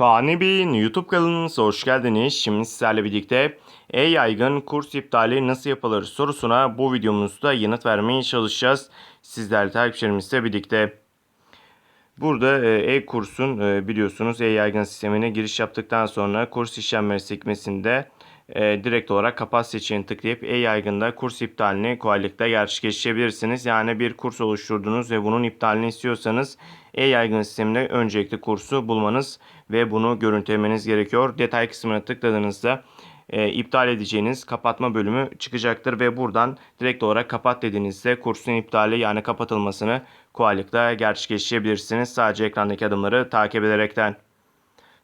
Fani Bey'in YouTube kanalınıza hoş geldiniz. Şimdi sizlerle birlikte e-yaygın kurs iptali nasıl yapılır sorusuna bu videomuzda yanıt vermeye çalışacağız. Sizlerle takipçilerimizle birlikte. Burada e, e-kursun e, biliyorsunuz e-yaygın sistemine giriş yaptıktan sonra kurs işlemleri sekmesinde e, direkt olarak kapat seçeneğini tıklayıp e-yaygında kurs iptalini kolaylıkla gerçekleştirebilirsiniz. Yani bir kurs oluşturdunuz ve bunun iptalini istiyorsanız e-yaygın sisteminde öncelikli kursu bulmanız ve bunu görüntülemeniz gerekiyor. Detay kısmına tıkladığınızda e, iptal edeceğiniz kapatma bölümü çıkacaktır ve buradan direkt olarak kapat dediğinizde kursun iptali yani kapatılmasını kolaylıkla gerçekleştirebilirsiniz. Sadece ekrandaki adımları takip ederekten.